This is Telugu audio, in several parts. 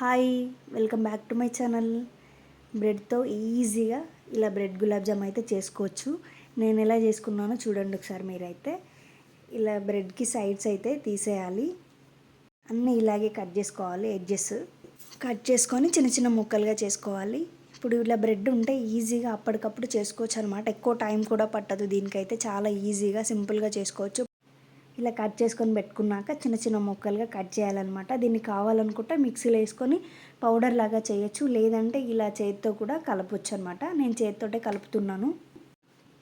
Hi welcome back to my channel. బ్రెడ్తో ఈజీగా ఇలా బ్రెడ్ గులాబ్ జామ్ అయితే చేసుకోవచ్చు. నేను ఎలా చేసుకున్నానో చూడండి ఒకసారి మీరైతే. ఇలా బ్రెడ్కి సైడ్స్ అయితే తీసేయాలి. అన్నీ ఇలాగే కట్ చేసుకోవాలి ఎడ్జెస్. కట్ చేసుకొని చిన్న చిన్న ముక్కలుగా చేసుకోవాలి. ఇప్పుడు ఇలా బ్రెడ్ ఉంటే ఈజీగా అప్పటికప్పుడు చేసుకోవచ్చు అనమాట ఎక్కువ టైం కూడా పట్టదు దీనికైతే. చాలా ఈజీగా సింపుల్గా చేసుకోవచ్చు. ఇలా కట్ చేసుకొని పెట్టుకున్నాక చిన్న చిన్న ముక్కలుగా కట్ చేయాలన్నమాట. దీన్ని కావాలనుకుంటే మిక్సీలో వేసుకొని పౌడర్ లాగా చేయొచ్చు. లేదంటే ఇలా చేతితో కూడా కలపొచ్చు అనమాట నేను చేతితోటే కలుపుతున్నాను.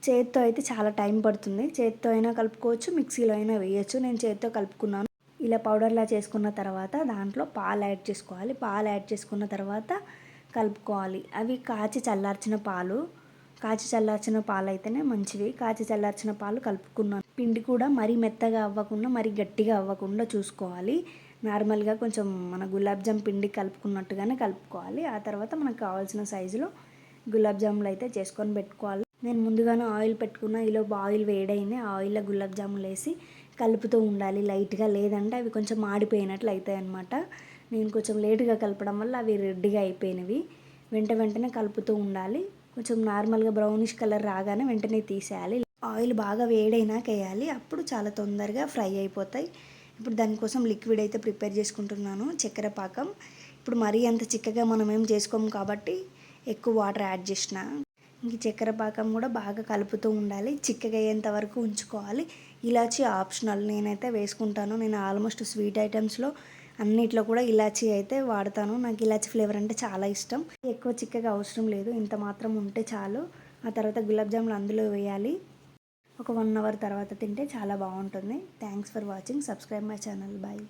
చేతితో అయితే చాలా టైం పడుతుంది. చేతితో అయినా కలుపుకోవచ్చు మిక్సీలో అయినా వేయచ్చు. నేను చేతితో కలుపుకున్నాను. ఇలా పౌడర్లా చేసుకున్న తర్వాత దాంట్లో పాలు యాడ్ చేసుకోవాలి. పాలు యాడ్ చేసుకున్న తర్వాత కలుపుకోవాలి. అవి కాచి చల్లార్చిన పాలు. కాచి చల్లార్చిన పాలు అయితేనే మంచివి కాచి చల్లార్చిన పాలు కలుపుకున్నాను. పిండి కూడా మరీ మెత్తగా అవ్వకుండా మరీ గట్టిగా అవ్వకుండా చూసుకోవాలి. నార్మల్గా కొంచెం మన గులాబ్ జామ్ పిండి కలుపుకున్నట్టుగానే కలుపుకోవాలి. ఆ తర్వాత మనకు కావాల్సిన సైజులో గులాబ్ జాములు అయితే చేసుకొని పెట్టుకోవాలి. నేను ముందుగానే ఆయిల్ పెట్టుకున్న. ఈలోపు ఆయిల్ వేడైంది. ఆ ఆయిల్లో గులాబ్ జాములు వేసి కలుపుతూ ఉండాలి. లైట్గా లేదంటే అవి కొంచెం మాడిపోయినట్లు అవుతాయి అనమాట నేను కొంచెం లేటుగా కలపడం వల్ల అవి రెడ్డిగా అయిపోయినవి. వెంట వెంటనే కలుపుతూ ఉండాలి. కొంచెం నార్మల్గా బ్రౌనిష్ కలర్ రాగానే వెంటనే తీసేయాలి. ఆయిల్ బాగా వేడైనాక వేయాలి అప్పుడు చాలా తొందరగా ఫ్రై అయిపోతాయి. ఇప్పుడు దానికోసం లిక్విడ్ అయితే ప్రిపేర్ చేసుకుంటున్నాను. చక్కెర పాకం. ఇప్పుడు మరీ అంత చిక్కగా మనం ఏం చేసుకోము కాబట్టి ఎక్కువ వాటర్ యాడ్ చేసిన. ఇంక చక్కెర పాకం కూడా బాగా కలుపుతూ ఉండాలి. చిక్కగా అయ్యేంత వరకు ఉంచుకోవాలి. ఇలాచి ఆప్షనల్ నేనైతే వేసుకుంటాను. నేను ఆల్మోస్ట్ స్వీట్ ఐటమ్స్లో అన్నిట్లో కూడా ఇలాచీ అయితే వాడతాను. నాకు ఇలాచీ ఫ్లేవర్ అంటే చాలా ఇష్టం. ఎక్కువ చిక్కగా అవసరం లేదు. ఇంత మాత్రం ఉంటే చాలు. ఆ తర్వాత గులాబ్ జాములు అందులో వేయాలి. ఒక వన్ అవర్ తర్వాత తింటే చాలా బాగుంటుంది. Thanks for watching subscribe my channel bye